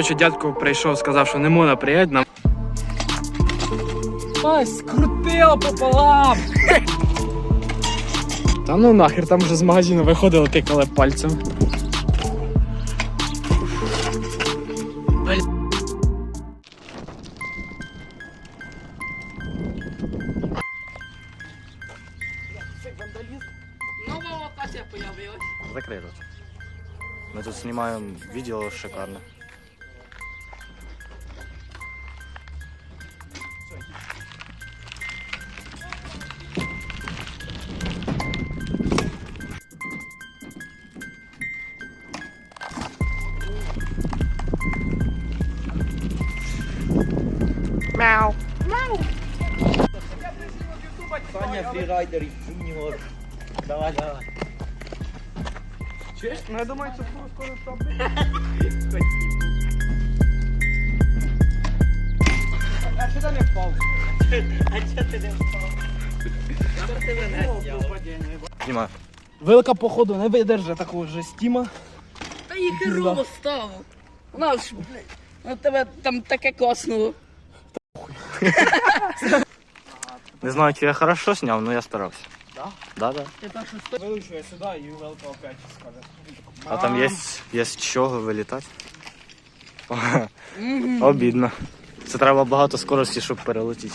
Коротше, дядько прийшов, сказав, що не можна приїхати нам. Ай, скрутило пополам! Та ну нахер, там вже з магазину виходили, тикали пальцем. Нова локація появилась. Закрий рот. Мы тут снимаем видео шикарно. Саня фрірайдер і Junior. Давай, давай. Чуєш? Ну я думаю, це скоро стоп. А що там не впав? А чого ти не впав? Що ти мене? Снимаю. Вилка, походу, не видержить такого же стіма. Та їх херово стало. У нас блядь, у тебе там таке коснуло. Не знаю, чи я хорошо снял, но я старался. Да? Да, да. Вилучу я сюди і вилка опять скаже. А там есть, есть з чого вилітати. Обідно. Це треба багато скорості, щоб перелетіти.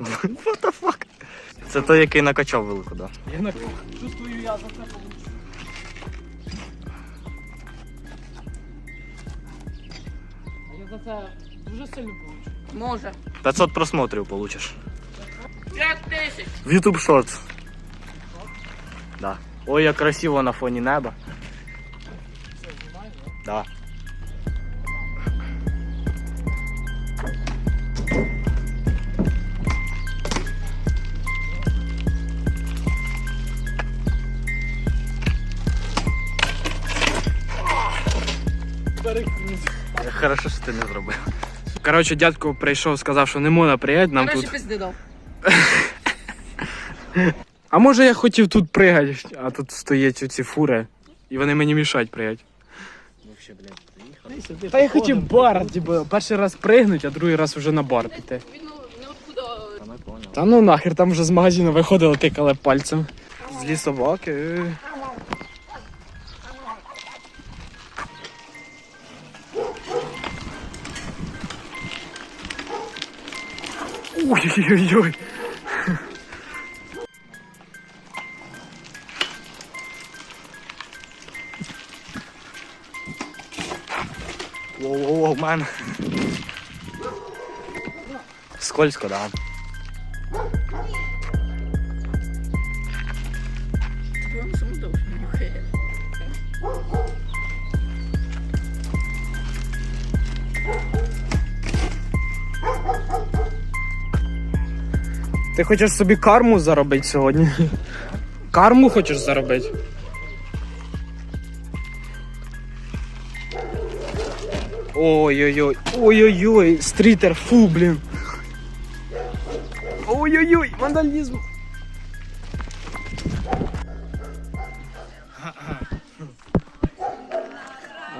What the fuck? Це той, який накачав велику, да. Я чувствую, я за це получу. За це дуже сильно получу. Може. 500 просмотрів получиш. 5 тисяч. В YouTube Shorts. Да. Ой, як красиво на фоні неба. Хорошо, що ти не зробив. Коротше, дядько прийшов, сказав, що не можна приїхати нам Краще тут. пізди дав. А може я хотів тут пригати, а тут стоять оці фури, і вони мені мішають пригати. Та я хотів бар, типу, перший раз пригнуть, а другий раз вже на бар піти. Він ну. Та. Та ну нахер, там вже з магазину виходили, тикали пальцем. Злі собаки. е. Ой-ой-ой. Воу-воу-воу, мен. Скользко, да. Прям сам самодовж нюхає. Ти хочеш собі карму заробити сьогодні? Карму хочеш заробити? Ой-ой-ой, ой-ой-ой, стрітер, фу, блін. Ой-ой-ой, вандалізм.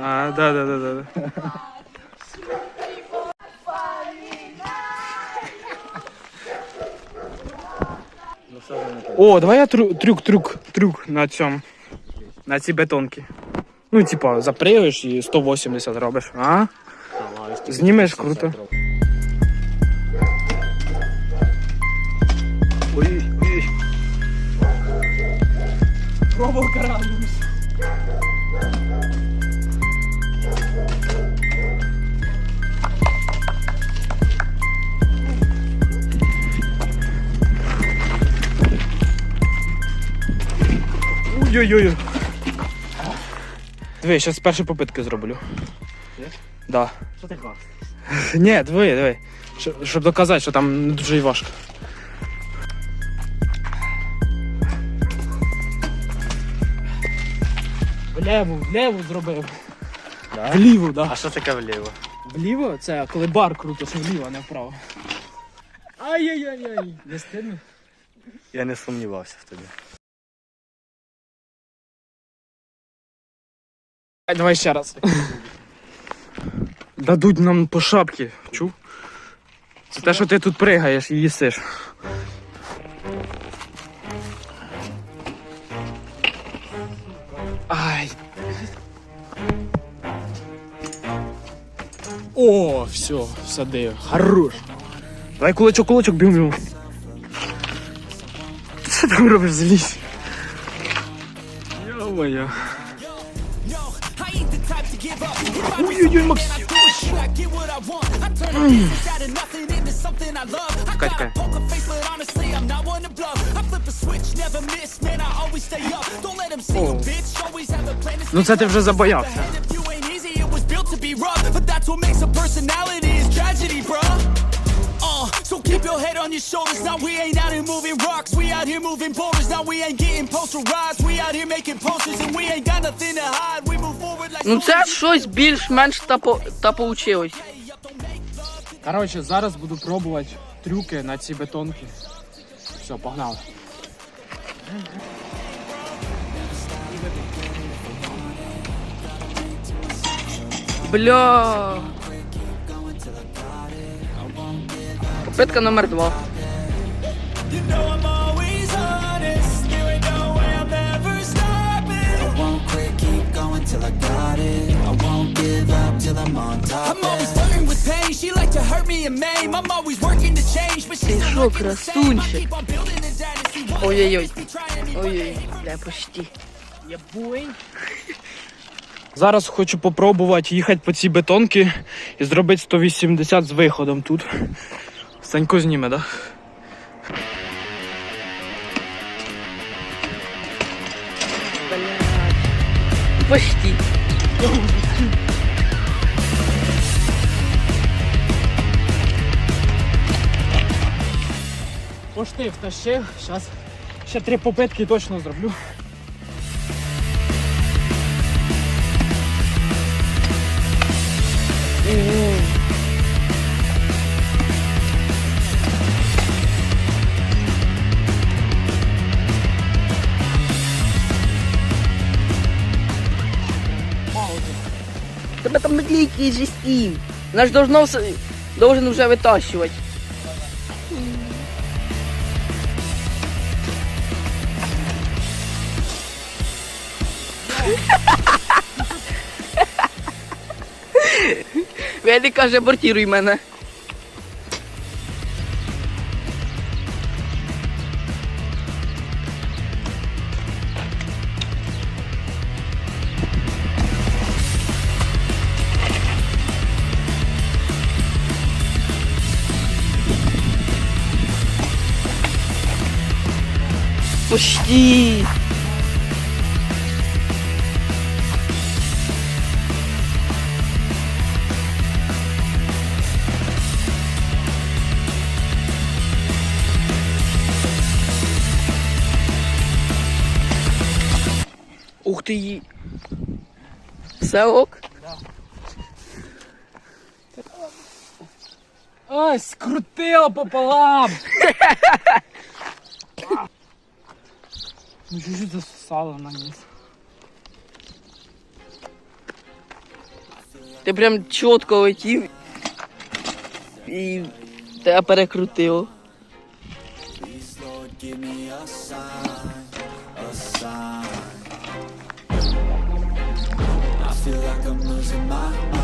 А, да, О, давай я трю- трюк, трюк, трюк на цьому. На цій бетонці. Ну, типа, запригаєш і 180 робиш. А? Знімеш, круто. Ой-ой-ой. Диви, зараз перші попитки зроблю. Є? Да. Що ти клас? Ні, диви, диви. Щоб, щоб доказати, що там не дуже і важко. Вліво, вліво зробив. Да? Вліво, да. А що таке вліво? Вліво це коли бар крутиш вліво, а не вправо. Ай-яй-яй-яй. Не стидно? Я не сумнівався в тобі. Давай ще раз. Дадуть нам по шапці, чув? Це те, що ти тут пригаєш і їсиш. Ай. О, все, всадив. Хорош. Давай кулачок, кулачок, бім бім. Що там робиш залізь? Йо-моє. Ой-ой-ой, Максим. О. Ну це ти вже забоявся. Uh, so keep your head on your shoulders. Now we ain't out here moving rocks. We out here moving boulders. Now we ain't getting posterized. We out here making posters and we ain't got nothing to hide. We move forward like Ну це щось більш-менш та, по, та получилось. Коротше, зараз буду пробувати трюки на ці бетонки. Все, погнали. Бля. Попитка номер два. Ти що, красунчик? Ой-ой-ой. Ой-ой, бля, почти. Зараз хочу попробувати їхати по цій бетонці і зробити 180 з виходом тут. Санько зніме, так? Да? Почти. Пошти втащив, зараз ще три попитки точно зроблю. Тебе там наклейки из жести. Наш должно, должен уже вытащивать. Велі каже, абортируй мене. Почти. Ух ї- Все ок? Ай, скрутило пополам! Ну чуть-чуть засосало на низ. Ти прям чітко летів і тебе перекрутило. Please, Lord, give me a sign, a sign. I feel like I'm losing my mind.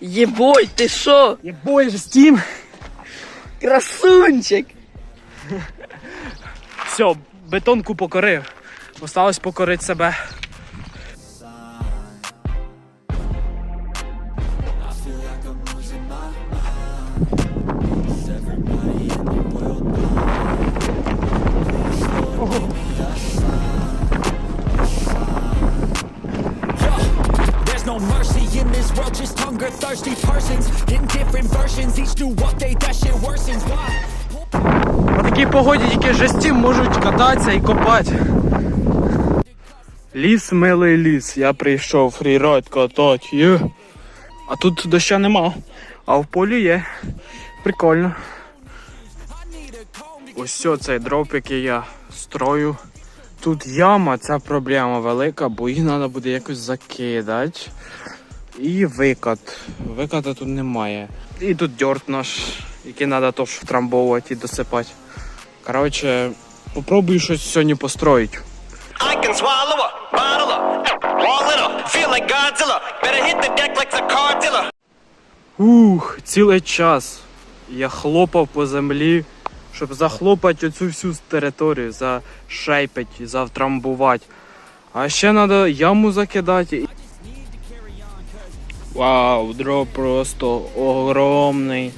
Єбой, ти що? Єбой бой же стім! Красунчик! Все, бетонку покорив. Осталось покорити себе. No mercy in this world, just hunger thirsty persons in different versions. Each new update, that shit worsens. Why? По такій погоді тільки жесті можуть кататися і копати. Ліс, милий ліс. Я прийшов фрірайд катати. Є. А тут доща нема. А в полі є. Прикольно. Ось цей дроп, який я строю. Тут яма, ця проблема велика, бо її треба буде якось закидати. І викат. Виката тут немає. І тут дьорт наш, який треба теж втрамбовувати і досипати. Коротше, попробую щось сьогодні построїти. Ух, цілий час я хлопав по землі, щоб захлопати оцю всю територію, зашейпати, завтрамбувати. А ще треба яму закидати. Вау, дроп просто огромний.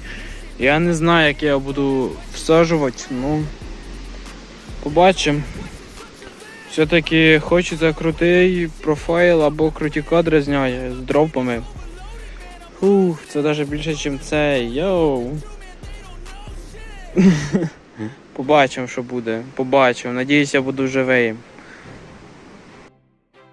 Я не знаю, як я буду всаджувати, ну побачимо. Все-таки хочеться крутий профайл або круті кадри зняти з дропами. Ух, це навіть більше, ніж це. Йоу. Побачимо, що буде. Побачимо. Надіюсь, я буду живий.